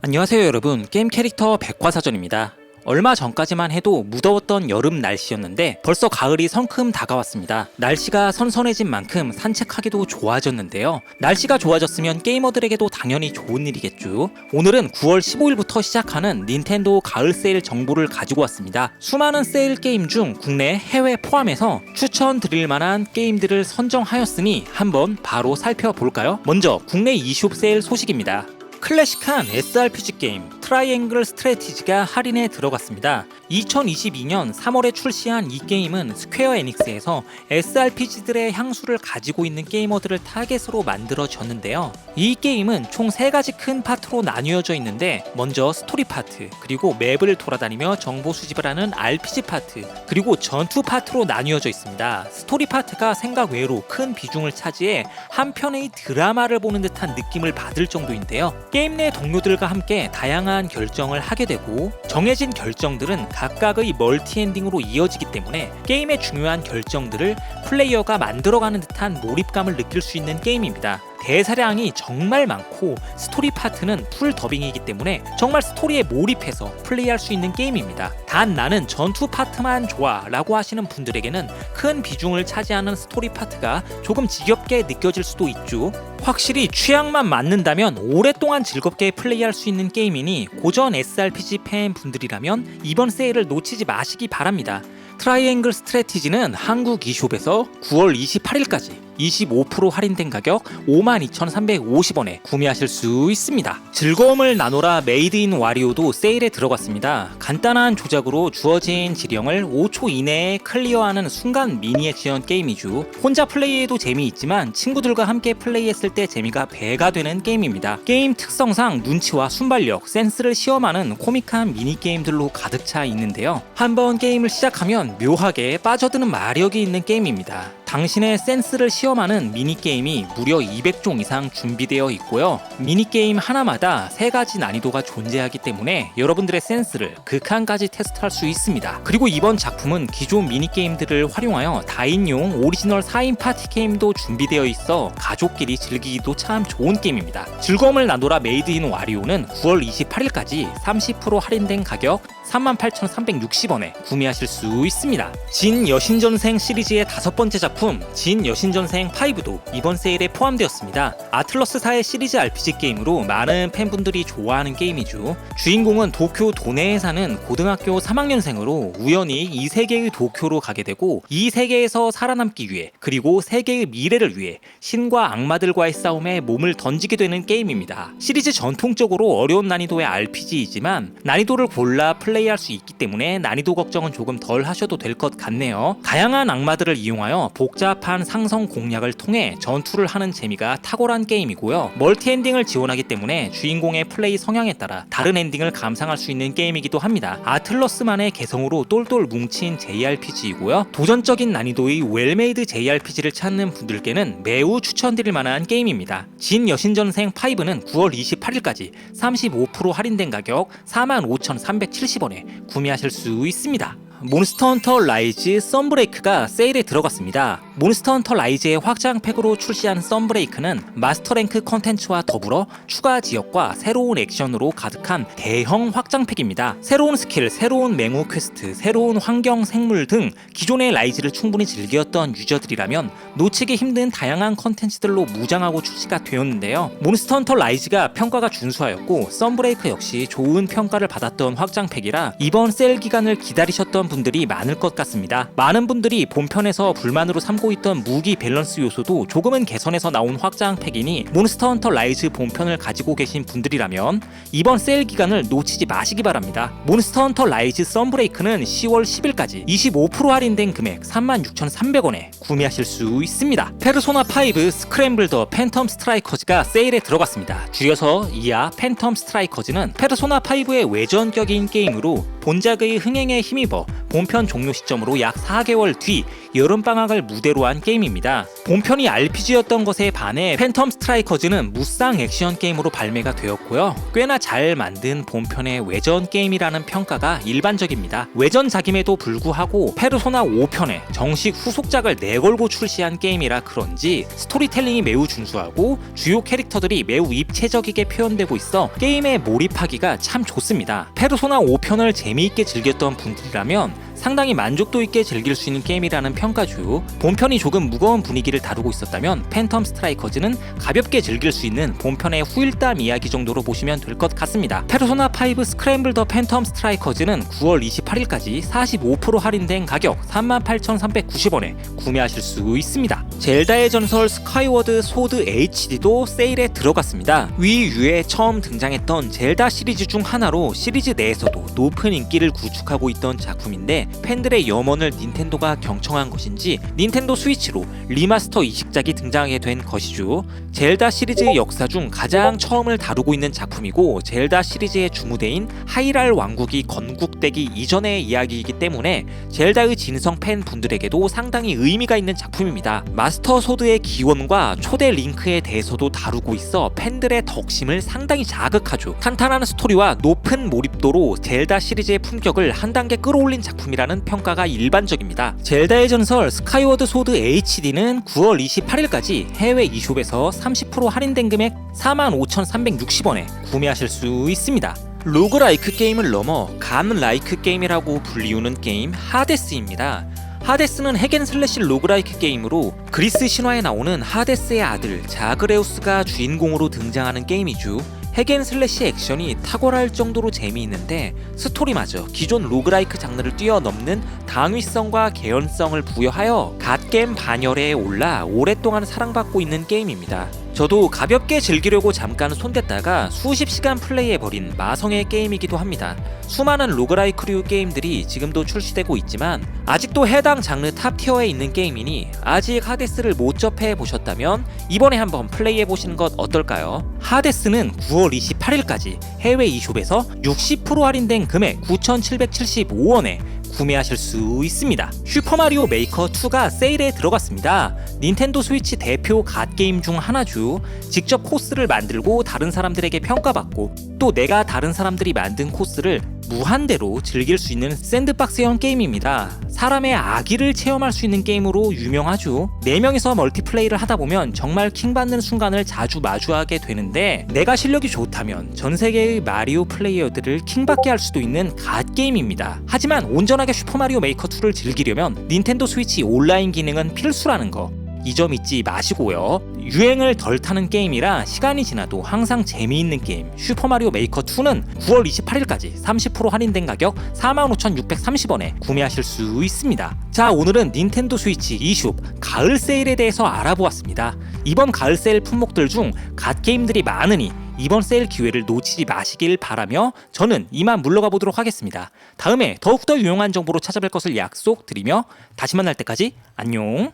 안녕하세요 여러분 게임 캐릭터 백과사전입니다 얼마 전까지만 해도 무더웠던 여름 날씨였는데 벌써 가을이 성큼 다가왔습니다. 날씨가 선선해진 만큼 산책하기도 좋아졌는데요. 날씨가 좋아졌으면 게이머들에게도 당연히 좋은 일이겠죠. 오늘은 9월 15일부터 시작하는 닌텐도 가을 세일 정보를 가지고 왔습니다. 수많은 세일 게임 중 국내, 해외 포함해서 추천드릴 만한 게임들을 선정하였으니 한번 바로 살펴볼까요? 먼저 국내 e숍 세일 소식입니다. 클래식한 SRPG 게임 트라이앵글 스트래티지가 할인에 들어갔습니다. 2022년 3월에 출시한 이 게임은 스퀘어 에닉스에서 SRPG들의 향수를 가지고 있는 게이머들을 타겟으로 만들어졌는데요. 이 게임은 총 3가지 큰 파트로 나뉘어져 있는데 먼저 스토리 파트, 그리고 맵을 돌아다니며 정보 수집을 하는 RPG 파트, 그리고 전투 파트로 나뉘어져 있습니다. 스토리 파트가 생각 외로 큰 비중을 차지해 한편의 드라마를 보는 듯한 느낌을 받을 정도인데요. 게임 내 동료들과 함께 다양한 결정을 하게 되고 정해진 결정들은 각각의 멀티 엔딩으로 이어지기 때문에 게임의 중요한 결정들을 플레이어가 만들어가는 듯한 몰입감을 느낄 수 있는 게임입니다. 대사량이 정말 많고 스토리 파트는 풀 더빙이기 때문에 정말 스토리에 몰입해서 플레이할 수 있는 게임입니다. 단 나는 전투 파트만 좋아 라고 하시는 분들에게는 큰 비중을 차지하는 스토리 파트가 조금 지겹게 느껴질 수도 있죠. 확실히 취향만 맞는다면 오랫동안 즐겁게 플레이할 수 있는 게임이니 고전 SRPG 팬 분들이라면 이번 세일을 놓치지 마시기 바랍니다. 트라이앵글 스트래티지는 한국 e숍에서 9월 28일까지 25% 할인된 가격 52,350원에 구매하실 수 있습니다. 즐거움을 나눠라 메이드 인 와리오도 세일에 들어갔습니다. 간단한 조작으로 주어진 지령을 5초 이내에 클리어하는 순간 미니 액션 게임이죠. 혼자 플레이해도 재미있지만 친구들과 함께 플레이했을 때 재미가 배가 되는 게임입니다. 게임 특성상 눈치와 순발력, 센스를 시험하는 코믹한 미니 게임들로 가득 차 있는데요. 한번 게임을 시작하면 묘하게 빠져드는 마력이 있는 게임입니다. 당신의 센스를 시험하는 미니게임이 무려 200종 이상 준비되어 있고요. 미니게임 하나마다 3가지 난이도가 존재하기 때문에 여러분들의 센스를 극한까지 테스트할 수 있습니다. 그리고 이번 작품은 기존 미니게임들을 활용하여 다인용 오리지널 4인 파티 게임도 준비되어 있어 가족끼리 즐기기도 참 좋은 게임입니다. 즐거움을 나눠라 메이드 인 와리오는 9월 28일까지 30% 할인된 가격 38,360원에 구매하실 수 있습니다. 진 여신전생 시리즈의 다섯 번째 작품 진 여신전생 5도 이번 세일에 포함되었습니다. 아틀러스사의 시리즈 RPG 게임으로 많은 팬분들이 좋아하는 게임이죠. 주인공은 도쿄 도내에 사는 고등학교 3학년생으로 우연히 이 세계의 도쿄로 가게 되고 이 세계에서 살아남기 위해 그리고 세계의 미래를 위해 신과 악마들과의 싸움에 몸을 던지게 되는 게임입니다. 시리즈 전통적으로 어려운 난이도의 RPG이지만 난이도를 골라 플레이할 수 있기 때문에 난이도 걱정은 조금 덜 하셔도 될 것 같네요. 다양한 악마들을 이용하여 복잡한 상성 공략을 통해 전투를 하는 재미가 탁월한 게임이고요. 멀티 엔딩을 지원하기 때문에 주인공의 플레이 성향에 따라 다른 엔딩을 감상할 수 있는 게임이기도 합니다. 아틀러스만의 개성으로 똘똘 뭉친 JRPG이고요. 도전적인 난이도의 웰메이드 JRPG를 찾는 분들께는 매우 추천드릴 만한 게임입니다. 진 여신전생 5는 9월 28일까지 35% 할인된 가격 45,370원에 구매하실 수 있습니다. 몬스터 헌터 라이즈 썬브레이크가 세일에 들어갔습니다. 몬스터 헌터 라이즈의 확장팩으로 출시한 썬브레이크는 마스터 랭크 컨텐츠와 더불어 추가 지역과 새로운 액션으로 가득한 대형 확장팩입니다. 새로운 스킬, 새로운 맹우 퀘스트, 새로운 환경 생물 등 기존의 라이즈를 충분히 즐겼던 유저들이라면 놓치기 힘든 다양한 컨텐츠들로 무장하고 출시가 되었는데요. 몬스터 헌터 라이즈가 평가가 준수하였고 썬브레이크 역시 좋은 평가를 받았던 확장팩이라 이번 세일 기간을 기다리셨던 분들이 많을 것 같습니다. 많은 분들이 본편에서 불만으로 삼고 있던 무기 밸런스 요소도 조금은 개선해서 나온 확장팩이니 몬스터 헌터 라이즈 본편을 가지고 계신 분들이라면 이번 세일 기간을 놓치지 마시기 바랍니다. 몬스터 헌터 라이즈 썬브레이크는 10월 10일까지 25% 할인된 금액 36,300원에 구매하실 수 있습니다. 페르소나 5 스크램블 더 팬텀 스트라이커즈가 세일에 들어갔습니다. 줄여서 이하 팬텀 스트라이커즈는 페르소나 5의 외전격인 게임으로 본작의 흥행에 힘입어 본편 종료 시점으로 약 4개월 뒤 여름방학을 무대로 한 게임입니다. 본편이 RPG였던 것에 반해 팬텀 스트라이커즈는 무쌍 액션 게임으로 발매가 되었고요. 꽤나 잘 만든 본편의 외전 게임이라는 평가가 일반적입니다. 외전작임에도 불구하고 페르소나 5편에 정식 후속작을 내걸고 출시한 게임이라 그런지 스토리텔링이 매우 준수하고 주요 캐릭터들이 매우 입체적이게 표현되고 있어 게임에 몰입하기가 참 좋습니다. 페르소나 5편을 재미있게 즐겼던 분들이라면 상당히 만족도 있게 즐길 수 있는 게임이라는 평가 주. 본편이 조금 무거운 분위기를 다루고 있었다면 팬텀 스트라이커즈는 가볍게 즐길 수 있는 본편의 후일담 이야기 정도로 보시면 될 것 같습니다. 페르소나 5 스크램블 더 팬텀 스트라이커즈는 9월 28일까지 45% 할인된 가격 38,390원에 구매하실 수 있습니다. 젤다의 전설 스카이워드 소드 HD도 세일에 들어갔습니다. 위 유에 처음 등장했던 젤다 시리즈 중 하나로 시리즈 내에서도 높은 인기를 구축하고 있던 작품인데 팬들의 염원을 닌텐도가 경청한 것인지 닌텐도 스위치로 리마스터 이식작이 등장하게 된 것이죠. 젤다 시리즈의 역사 중 가장 처음을 다루고 있는 작품이고 젤다 시리즈의 주무대인 하이랄 왕국이 건국되기 이전의 이야기이기 때문에 젤다의 진성 팬 분들에게도 상당히 의미가 있는 작품입니다. 마스터 소드의 기원과 초대 링크에 대해서도 다루고 있어 팬들의 덕심을 상당히 자극하죠. 탄탄한 스토리와 높은 몰입도로 젤다 시리즈의 품격을 한 단계 끌어올린 작품이라 는 평가가 일반적입니다. 젤다의 전설 스카이워드 소드 HD는 9월 28일까지 해외 이숍에서 30% 할인된 금액 45,360원에 구매하실 수 있습니다. 로그라이크 게임을 넘어 감라이크 게임이라고 불리우는 게임 하데스입니다. 하데스는 핵앤슬래시 로그라이크 게임으로 그리스 신화에 나오는 하데스의 아들 자그레우스가 주인공으로 등장하는 게임이죠. 핵앤 슬래시 액션이 탁월할 정도로 재미있는데 스토리마저 기존 로그라이크 장르를 뛰어넘는 당위성과 개연성을 부여하여 갓겜 반열에 올라 오랫동안 사랑받고 있는 게임입니다. 저도 가볍게 즐기려고 잠깐 손댔다가 수십 시간 플레이해버린 마성의 게임이기도 합니다. 수많은 로그라이크류 게임들이 지금도 출시되고 있지만 아직도 해당 장르 탑티어에 있는 게임이니 아직 하데스를 못 접해 보셨다면 이번에 한번 플레이해 보시는 것 어떨까요? 하데스는 9월 28일까지 해외 이숍에서 60% 할인된 금액 9,775원에 구매하실 수 있습니다. 슈퍼마리오 메이커 2가 세일에 들어갔습니다. 닌텐도 스위치 대표 갓게임 중 하나죠. 직접 코스를 만들고 다른 사람들에게 평가받고 또 내가 다른 사람들이 만든 코스를 무한대로 즐길 수 있는 샌드박스형 게임입니다. 사람의 아기를 체험할 수 있는 게임으로 유명하죠. 4명이서 멀티플레이를 하다 보면 정말 킹받는 순간을 자주 마주하게 되는데 내가 실력이 좋다면 전 세계의 마리오 플레이어들을 킹받게 할 수도 있는 갓게임입니다. 하지만 온전하게 슈퍼마리오 메이커 2를 즐기려면 닌텐도 스위치 온라인 기능은 필수라는 거. 이 점 잊지 마시고요. 유행을 덜 타는 게임이라 시간이 지나도 항상 재미있는 게임 슈퍼마리오 메이커 2는 9월 28일까지 30% 할인된 가격 45,630원에 구매하실 수 있습니다. 자, 오늘은 닌텐도 스위치 이숍 가을 세일에 대해서 알아보았습니다. 이번 가을 세일 품목들 중 갓 게임들이 많으니 이번 세일 기회를 놓치지 마시길 바라며 저는 이만 물러가 보도록 하겠습니다. 다음에 더욱더 유용한 정보로 찾아뵐 것을 약속드리며 다시 만날 때까지 안녕.